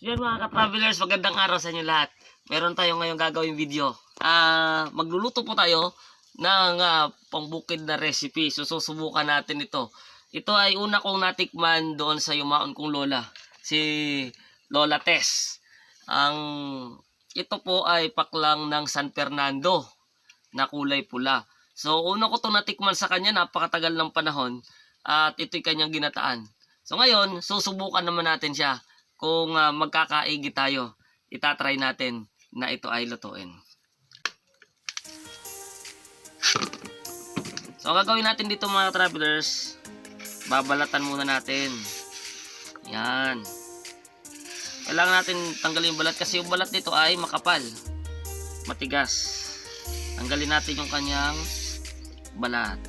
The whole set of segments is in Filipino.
So yan mga ka-travelers, magandang araw sa inyo lahat. Meron tayo ngayong gagawing video. Ah, magluluto po tayo ng ah, pangbukid na recipe. So susubukan natin ito. Ito ay una kong natikman doon sa yumaon kong lola, si Lola Tess. Ang ito po ay paklang ng San Fernando na kulay pula. So una ko to natikman sa kanya, napakatagal ng panahon at ito'y kanyang ginataan. So ngayon, susubukan naman natin siya kung ah, magkakaigi tayo. Itatry natin na ito ay lutuin. So gagawin natin dito mga travelers, babalatan muna natin. Yan. Kailangan natin tanggalin yung balat kasi yung balat nito ay makapal. Matigas. Tanggalin natin yung kanyang balat.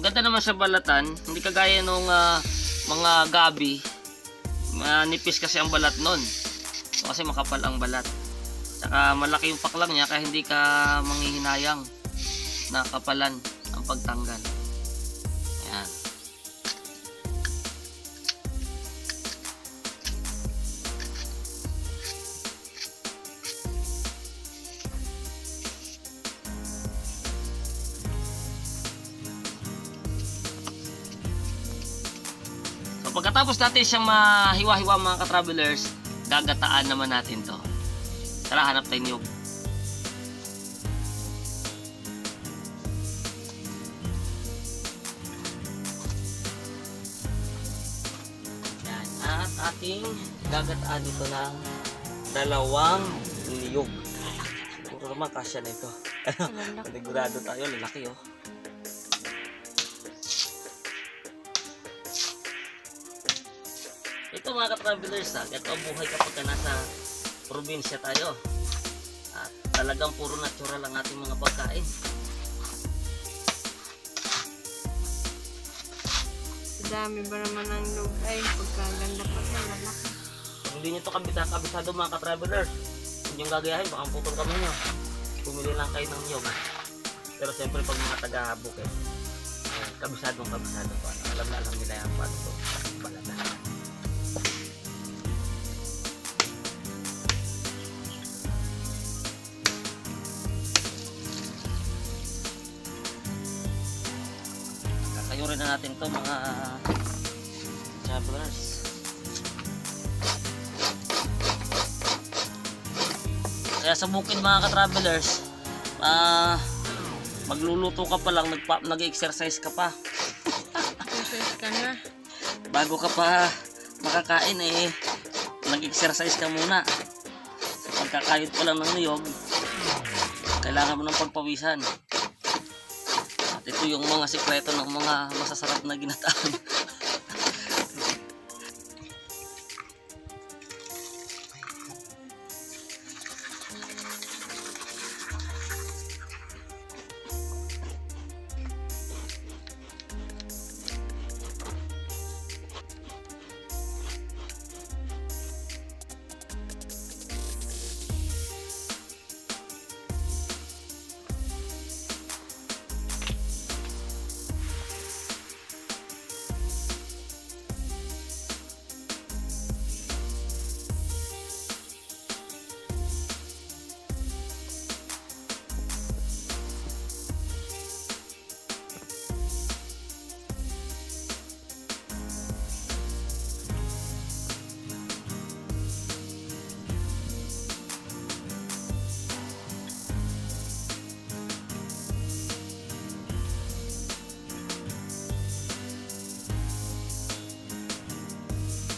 Ang ganda naman sa balatan, hindi kagaya nung ah, mga gabi. Manipis kasi ang balat nun. Kasi makapal ang balat. Saka malaki yung paklang niya kaya hindi ka manghihinayang na kapalan ang pagtanggal. So pagkatapos natin siyang mahiwa-hiwa mga ka-travelers, gagataan naman natin to. Tara, hanap tayo niyog. Yan. At ating gagataan ito ng dalawang niyog. Siguro naman kasya na ito. Panigurado tayo, lalaki oh. Mga ka-travelers ha, ito ang buhay kapag ka nasa probinsya tayo. At talagang puro natural ang ating mga pagkain. Dami ba naman ng loob ay pagkaganda pa rin malaki. Kung hindi nyo ito kabisa, kabisado mga ka-travelers, kung yung gagayahin, baka putol kami nyo. Pumili lang kayo ng niyog. Pero siyempre pag mga taga-bukid, eh, kabisadong kabisado pa. Alam na alam nila yung paano ito. Natin to mga travelers. Kaya sa bukid mga ka-travelers, ah magluluto ka pa lang, nag-exercise ka pa. Process ka na. Bago ka pa makakain eh, nag-exercise ka muna. Sa pagkakayod pa lang ng niyog, kailangan mo ng pagpawisan. Ito yung mga sikreto ng mga masasarap na ginataan.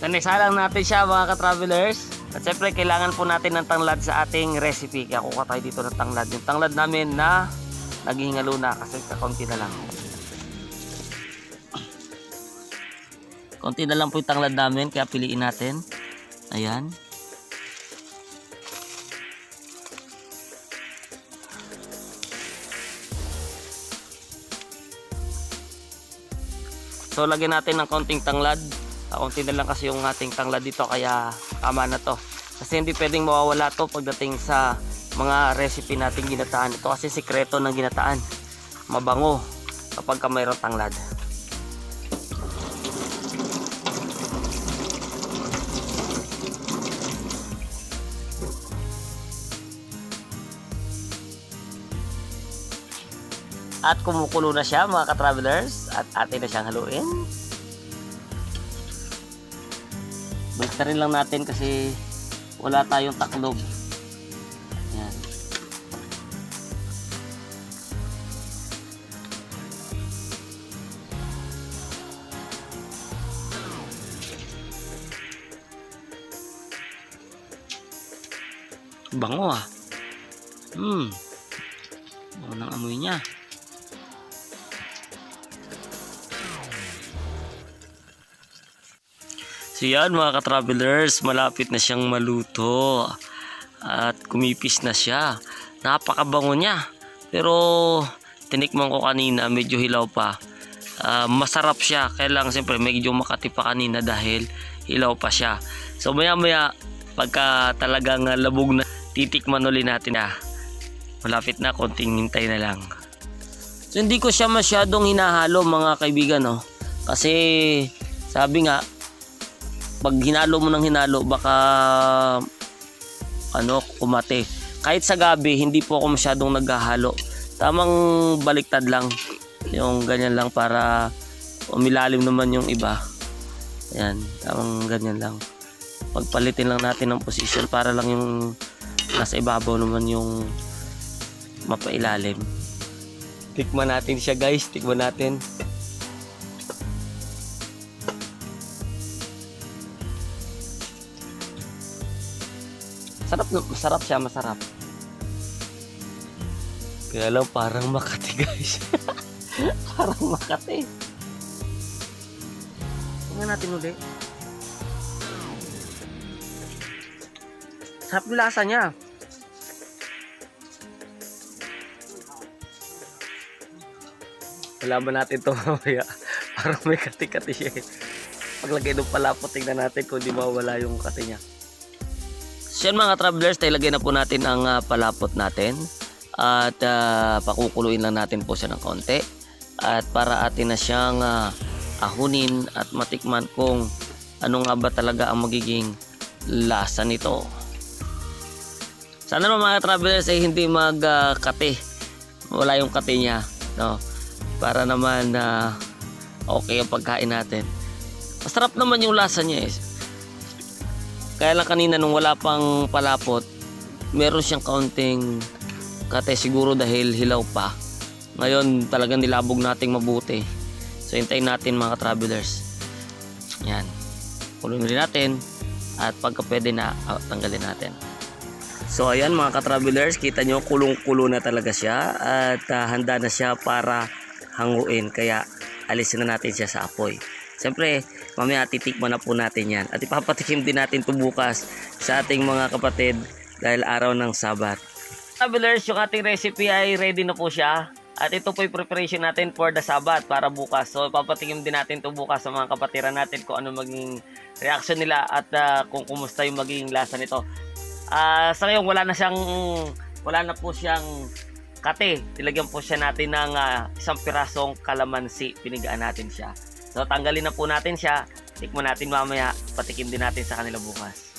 Nanisalang natin siya mga ka-travelers. At syempre kailangan po natin ng tanglad sa ating recipe. Kaya kuha tayo dito ng tanglad. Yung tanglad namin na naghihingalo na kasi kakunti na lang. Konti na lang po yung tanglad namin kaya piliin natin. Ayan. So lagyan natin ng konting tanglad. Kaunti na lang kasi yung ating tangla dito kaya tama na to. Kasi hindi pwedeng mawawala to pagdating sa mga recipe natin ginataan. Ito kasi sikreto ng ginataan. Mabango kapag ka mayroong tanglad. at kumukulo na siya mga ka-travelers at atin na siyang haluin Balik lang natin kasi wala tayong taklob. Yan. Bango ah. Hmm. Bango ng amoy niya. So yan mga ka-travelers, malapit na siyang maluto. At kumipis na siya. Napakabango niya. Pero tinikman ko kanina, medyo hilaw pa. Ah, masarap siya. Kaya lang siyempre medyo makati pa kanina dahil hilaw pa siya. So maya maya, pagka talagang ah, labog na, titikman ulit natin na. Malapit na, konting hintay na lang. So hindi ko siya masyadong hinahalo mga kaibigan no. Kasi sabi nga pag hinalo mo ng hinalo baka ano kumate. Kahit sa gabi hindi po ako masyadong naghahalo. Tamang baliktad lang. Yung ganyan lang para umilalim naman yung iba. Ayan, tamang ganyan lang. Pagpalitin lang natin ng position para lang yung nasa ibabaw naman yung mapailalim. Tikman natin siya guys, tikman natin. Sarap, na- masarap siya, masarap. Kaya lang parang Makati guys. parang Makati. Tingnan natin uli. Sarap yung lasa niya. Malaman natin ito mamaya. Parang may kati-kati siya eh. Paglagay ng palapot, tingnan natin kung di mawala yung kati niya. So yan mga travelers, ilagay na po natin ang ah, palapot natin. At ah, pakukuluin lang natin po siya ng konti. At para atin na siyang ah, ahunin at matikman kung ano nga ba talaga ang magiging lasa nito. Sana naman mga travelers ay hindi magkate. Wala yung kate niya. No? Para naman na okay ang pagkain natin. Masarap naman yung lasa niya eh. Kaya lang kanina nung wala pang palapot, meron siyang kaunting kate siguro dahil hilaw pa. Ngayon talagang nilabog nating mabuti. So hintayin natin mga travelers. Yan. Kulun rin natin at pagka pwede na ah, tanggalin natin. So ayan mga ka-travelers, kita nyo kulong-kulo na talaga siya at ah, handa na siya para hanguin kaya alisin na natin siya sa apoy. Siyempre, mamaya titikman na po natin yan at ipapatikim din natin ito bukas sa ating mga kapatid dahil araw ng Sabat. Travelers, yung ating recipe ay ready na po siya at ito po yung preparation natin for the Sabat para bukas. So papatikim din natin ito bukas sa mga kapatiran natin kung ano maging reaction nila at ah, kung kumusta yung magiging lasa nito. Ah, sa ngayon wala na siyang wala na po siyang kate. Tilagyan po siya natin ng ah, isang pirasong kalamansi. Pinigaan natin siya. So tanggalin na po natin siya. Tikman natin mamaya. Patikim din natin sa kanila bukas.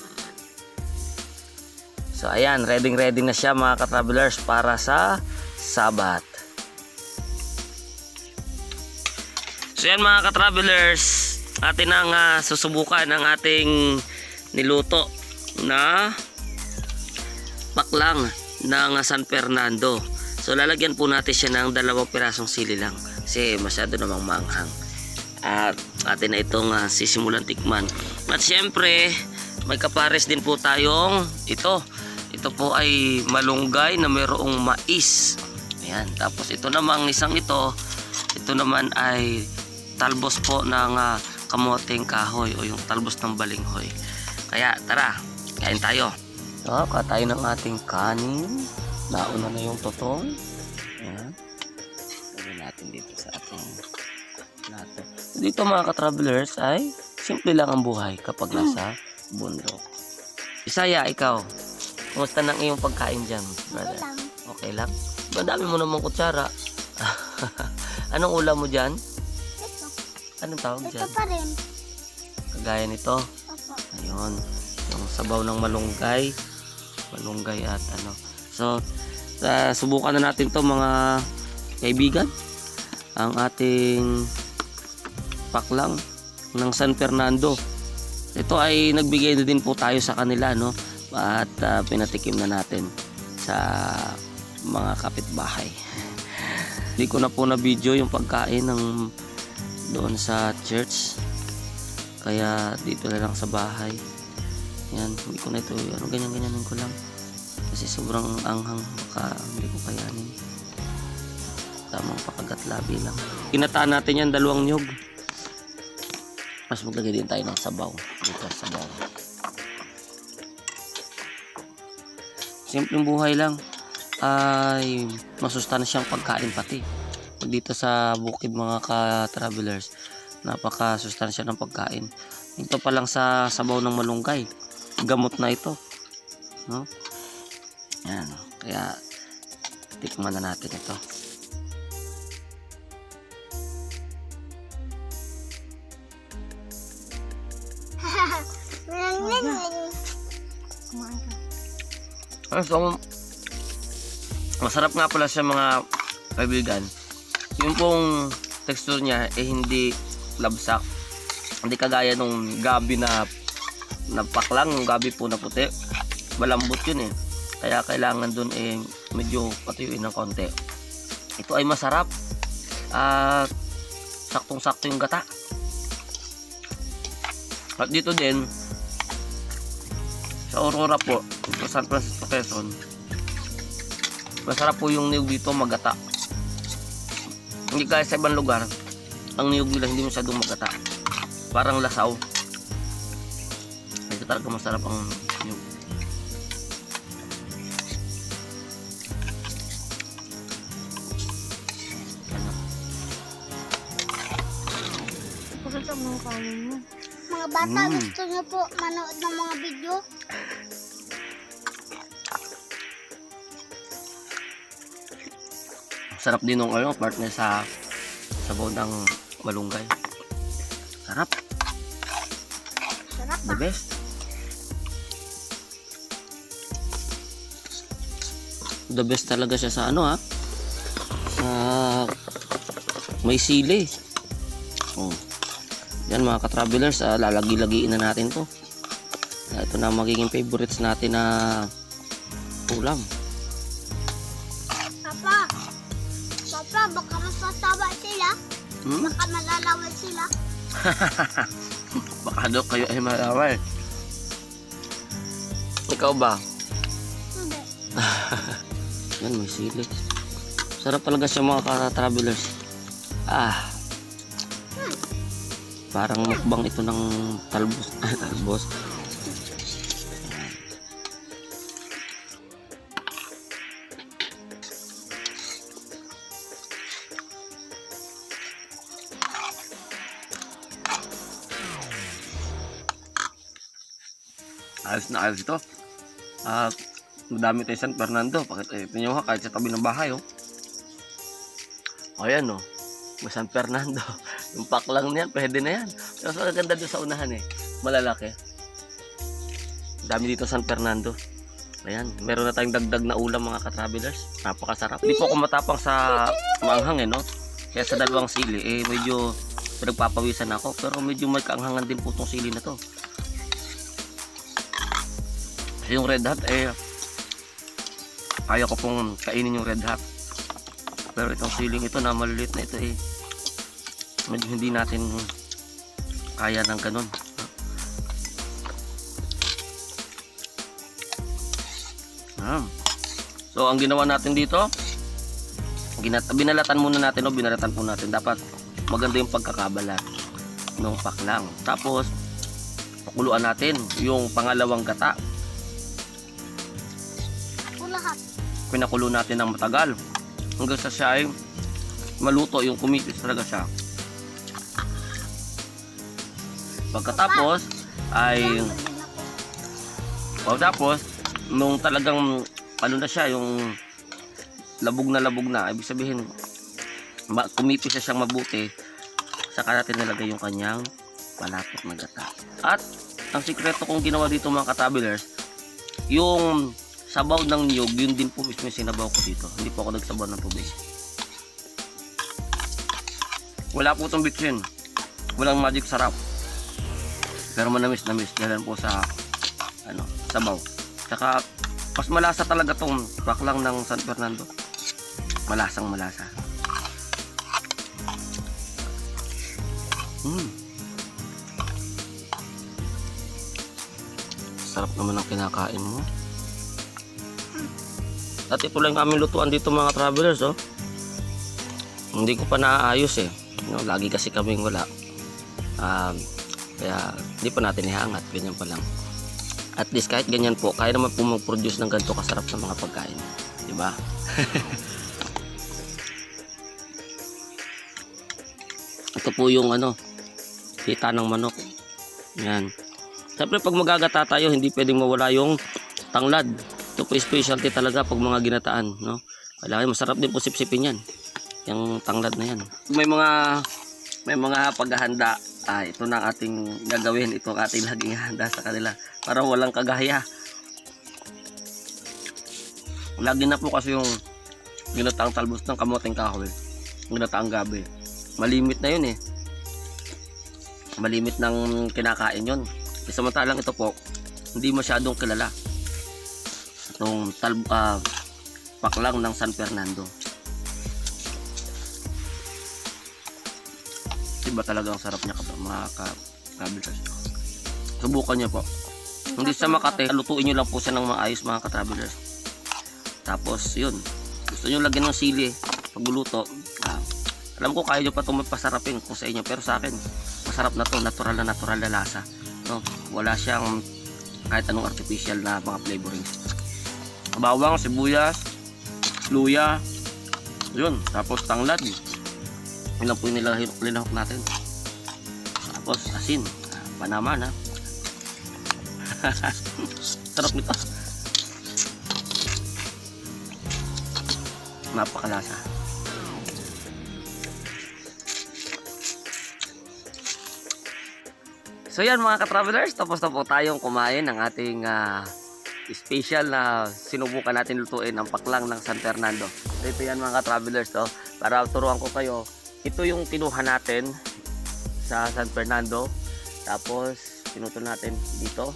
So ayan, ready ready na siya mga ka-travelers para sa Sabat. So yan mga ka-travelers, atin ang ah, susubukan ang ating niluto na baklang ng San Fernando. So lalagyan po natin siya ng dalawang pirasong sili lang kasi masyado namang manghang. At atin na itong ah, sisimulan tikman. At syempre, may kapares din po tayong ito. Ito po ay malunggay na mayroong mais. Ayan. Tapos ito namang isang ito, ito naman ay talbos po ng ah, kamoteng kahoy o yung talbos ng balinghoy. Kaya tara, kain tayo. So, kain tayo ng ating kanin. Nauna na yung totong. Plato. Dito mga ka-travelers ay simple lang ang buhay kapag nasa bundok. Isaya, ikaw. Kumusta ng iyong pagkain dyan, brother? lang. Okay lang? Madami mo namang kutsara. Anong ulam mo dyan? Ito. Anong tawag Ito dyan? pa rin. Kagaya nito. Opo. Ayun. Yung sabaw ng malunggay. Malunggay at ano. So, sa subukan na natin to mga kaibigan, ang ating paklang ng San Fernando. Ito ay nagbigay na din po tayo sa kanila no at ah, pinatikim na natin sa mga kapitbahay. Hindi ko na po na video yung pagkain ng doon sa church. Kaya dito na lang sa bahay. Yan, hindi ko na ito, ano ganyan-ganyanin ko lang. Kasi sobrang anghang, baka hindi ko kayanin. Tamang pakagat labi lang. Kinataan natin yan, dalawang nyog. Mas maglagay din tayo ng sabaw. Dito sa sabaw. Simpleng buhay lang. Ay masustansyang pagkain pati. Dito sa bukid mga ka-travelers, napaka-sustansya ng pagkain. Ito pa lang sa sabaw ng malunggay. Gamot na ito. No? Yan. Kaya tikman na natin ito. So, masarap nga pala siya mga kaibigan. Yung pong texture niya eh hindi labsak. Hindi kagaya nung gabi na na paklang, yung gabi po na puti. Malambot yun eh. Kaya kailangan dun eh medyo patuyuin ng konti. Ito ay masarap. At saktong-sakto yung gata. At dito din, sa Aurora po, sa San Francisco, Quezon, masarap po yung niyog dito magata. Hindi kaya sa ibang lugar, ang niyog nila hindi masyadong magata. Parang lasaw. Ito talaga masarap ang niyog. Pakita mo ang kanin mo. Mga bata, Mm. gusto niyo po manood ng mga video? Sarap din ng ano, partner sa sabaw ng malunggay. Sarap. Sarap The best. The best talaga siya sa ano ha. Sa may sili. Oh. Yan mga ka-travelers, ah, lalagi-lagiin na natin to. Ah, Ito na ang magiging favorites natin na ulam. Hmm? Baka malalaway sila. Baka daw kayo ay malaway. Ikaw ba? Hindi. Yan, may sili. Sarap talaga siya mga ka-travelers. Ah. Parang mukbang ito ng talbos. talbos. Ayos na ayos ito. Ah, madami tayo San Fernando. Pakita ito nyo ha, kahit sa tabi ng bahay oh. O oh. May San Fernando. Yung paklang niyan, pwede na yan. Pero mas maganda doon sa unahan eh. Malalaki. Dami dito San Fernando. Ayan, meron na tayong dagdag na ulam mga ka-travelers. Napakasarap. Hindi po ako matapang sa maanghang eh, no? Kaya sa dalawang sili, eh medyo pinagpapawisan ako. Pero medyo may kaanghangan din po itong sili na to. Yung red hot, eh, kaya ko pong kainin yung red hot. Pero itong siling ito na maliliit na ito eh, medyo hindi natin kaya ng ganun. Ah. So, ang ginawa natin dito, binalatan muna natin o binalatan po natin. Dapat maganda yung pagkakabalat ng paklang. Tapos, pakuluan natin yung pangalawang gata. Pinakulo natin ng matagal. Hanggang sa siya ay maluto yung kumitis talaga siya. Pagkatapos ay pagkatapos nung talagang ano na siya yung labog na labog na ibig sabihin kumipis na siyang mabuti saka natin nilagay yung kanyang palapot na gata at ang sikreto kong ginawa dito mga katabilers yung sabaw ng niyog yun din po mismo sinabaw ko dito hindi po ako nagsabaw ng tubig Wala po itong bitchin. Walang magic sarap. Pero manamis namis dahil po sa ano, sabaw. Tsaka mas malasa talaga tong baklang ng San Fernando. Malasang malasa. Mm. Sarap naman ang kinakain mo. At ito lang aming lutuan dito mga travelers, oh. Hindi ko pa naayos eh. No, lagi kasi kaming wala. Um, kaya hindi pa natin ihangat, ganyan pa lang. At least kahit ganyan po, kaya naman po mag-produce ng ganito kasarap na mga pagkain. Di ba? Ito po yung ano, kita ng manok. Yan. Siyempre pag magagata tayo, hindi pwedeng mawala yung tanglad. Ito po specialty talaga pag mga ginataan, no? Kailangan masarap din po sipsipin yan. Yung tanglad na yan. May mga may mga paghahanda. Ah, ito na ating gagawin. Ito ang ating laging handa sa kanila para walang kagaya. Lagi na po kasi yung ginataang talbos ng kamoting kahoy. Ginataang gabi. Malimit na yun eh. Malimit ng kinakain yun. E, samantalang ito po, hindi masyadong kilala. Itong tal ah, paklang ng San Fernando. Iba talaga ang sarap niya kapag mga ka travelers. Subukan niyo po. Hindi sa Makati, lutuin niyo lang po siya ng maayos mga ka-travelers. Tapos, yun. Gusto niyo lagyan ng sili pagluluto. Ah, alam ko kaya niyo pa ito magpasarapin kung sa inyo. Pero sa akin, masarap na to. Natural na natural na lasa. No? Wala siyang kahit anong artificial na mga flavorings. Bawang, sibuyas, luya, yun. Tapos tanglad. Yun po yung nilahok, natin. Tapos asin. Panaman ha. Sarap nito. Napakalasa. So yan mga ka-travelers, tapos na po tayong kumain ng ating ah, special na sinubukan natin lutuin ang paklang ng San Fernando. So ito yan mga ka-travelers to, para turuan ko kayo. Ito yung kinuha natin sa San Fernando. Tapos pinuto natin dito.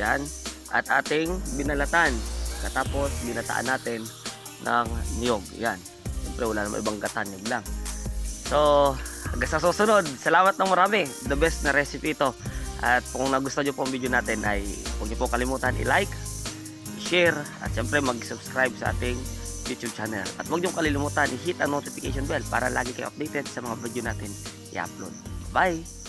Yan. At ating binalatan. Katapos binataan natin ng niyog. Yan. Siyempre wala namang ibang gatan, niyog lang. So, hanggang sa susunod. Salamat ng marami. The best na recipe ito. At kung nagustuhan nyo po ang video natin ay huwag nyo po kalimutan i-like, i-share, at syempre mag-subscribe sa ating YouTube channel. At huwag nyo kalimutan i-hit ang notification bell para lagi kayo updated sa mga video natin i-upload. Bye!